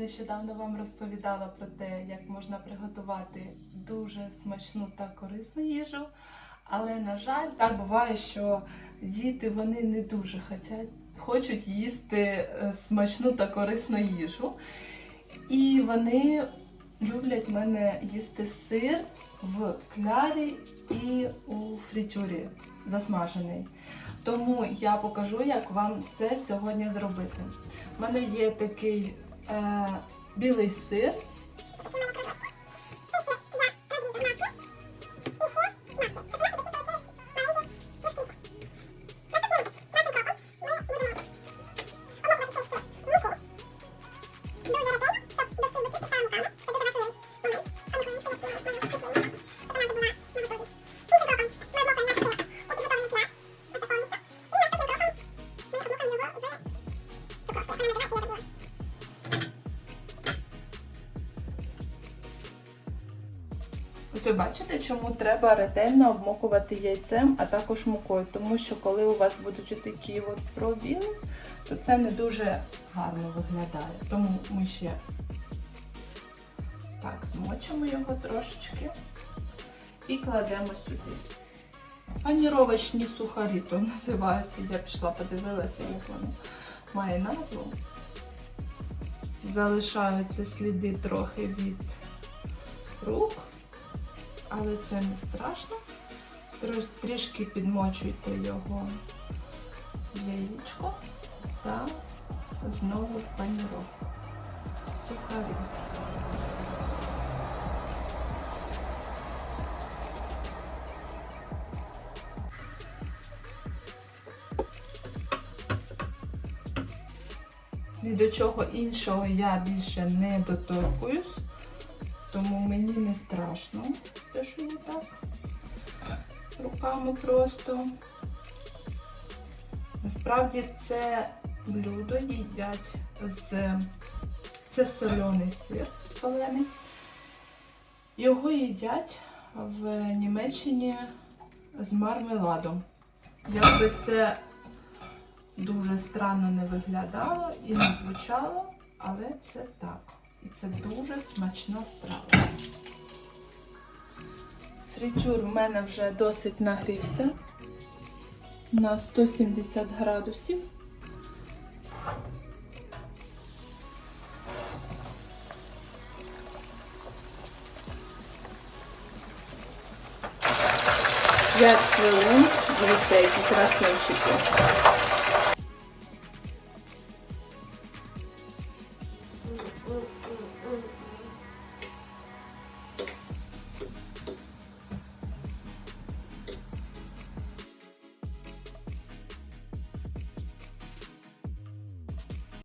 нещодавно вам розповідала про те, як можна приготувати дуже смачну та корисну їжу. Але, на жаль, так буває, що діти вони не дуже хочуть їсти е, смачну та корисну їжу. І вони люблять мене їсти сир в клярі і у фритюрі засмажений. Тому я покажу, як вам це сьогодні зробити. У мене є такий білий сир. Ось ви бачите, чому треба ретельно обмокувати яйцем, а також мукою. Тому що коли у вас будуть такі от пробіли, то це не дуже гарно виглядає. Тому ми ще так змочимо його трошечки і кладемо сюди. Паніровочні сухарі то називаються. Я пішла, подивилася, як воно має назву. Залишаються сліди трохи від рук але це не страшно. Трішки підмочуйте його яєчко та знову в паніровку. Сухарі. Ні до чого іншого я більше не доторкуюсь. Тому мені не страшно, те, що я так руками просто. Насправді це блюдо їдять з це соляний сир солений. Його їдять в Німеччині з мармеладом. Якби це дуже странно не виглядало і не звучало, але це так. І це дуже смачна страва. Фритюр в мене вже досить нагрівся на 170 градусів. П'ять хвилин, дивіться, які красунчики.